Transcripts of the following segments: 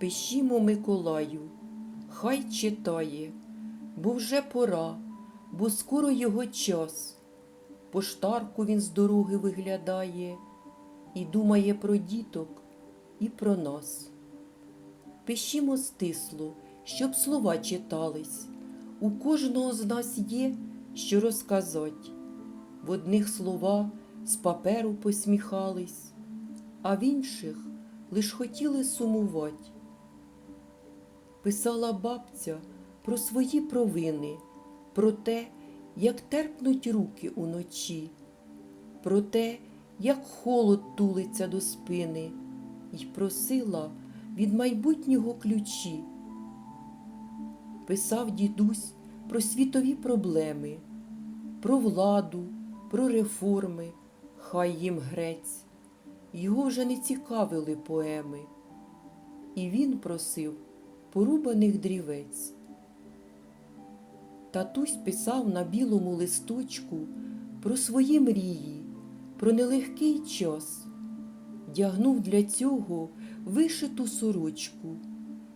Пишімо Миколаю, хай читає, бо вже пора, бо скоро його час. Поштарку він з дороги виглядає і думає про діток і про нас. Пишімо стисло, щоб слова читались. У кожного з нас є, що розказать. В одних слова з паперу посміхались, а в інших лиш хотіли сумувати. Писала бабця про свої провини, про те, як терпнуть руки уночі, про те, як холод тулиться до спини, й просила від майбутнього ключі. Писав дідусь про світові проблеми, про владу, про реформи, хай їм грець. Його вже не цікавили поеми, і він просив порубаних дрівець. Татусь писав на білому листочку про свої мрії, про нелегкий час, дягнув для цього вишиту сорочку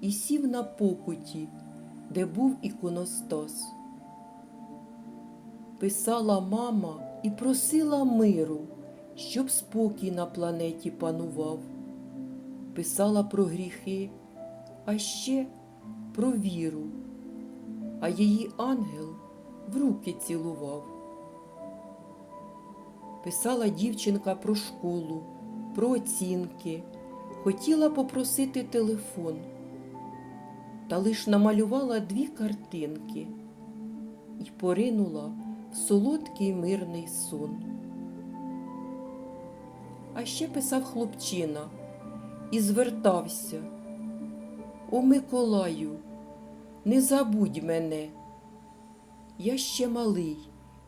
і сів на покуті, де був іконостас. Писала мама і просила миру, щоб спокій на планеті панував. Писала про гріхи, а ще про віру, а її ангел в руки цілував. Писала дівчинка про школу, про оцінки, хотіла попросити телефон, та лиш намалювала дві картинки і поринула в солодкий мирний сон. А ще писав хлопчина і звертався. О Миколаю, не забудь мене. Я ще малий,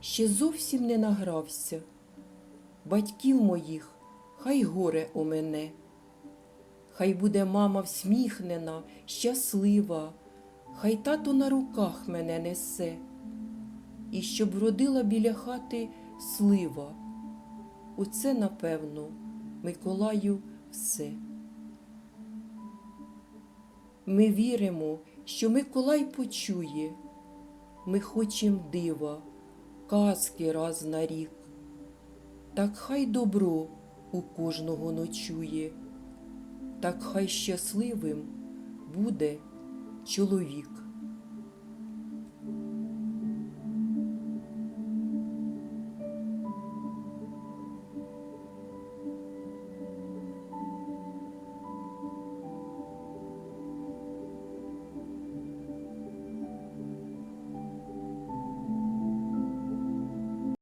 ще зовсім не награвся. Батьків моїх хай горе у мене. Хай буде мама всміхнена, щаслива, хай тато на руках мене несе, і щоб вродила біля хати слива. Оце, напевно, Миколаю все. Ми віримо, що Миколай почує. Ми хочем дива, казки раз на рік. Так хай добро у кожного ночує, так хай щасливим буде чоловік.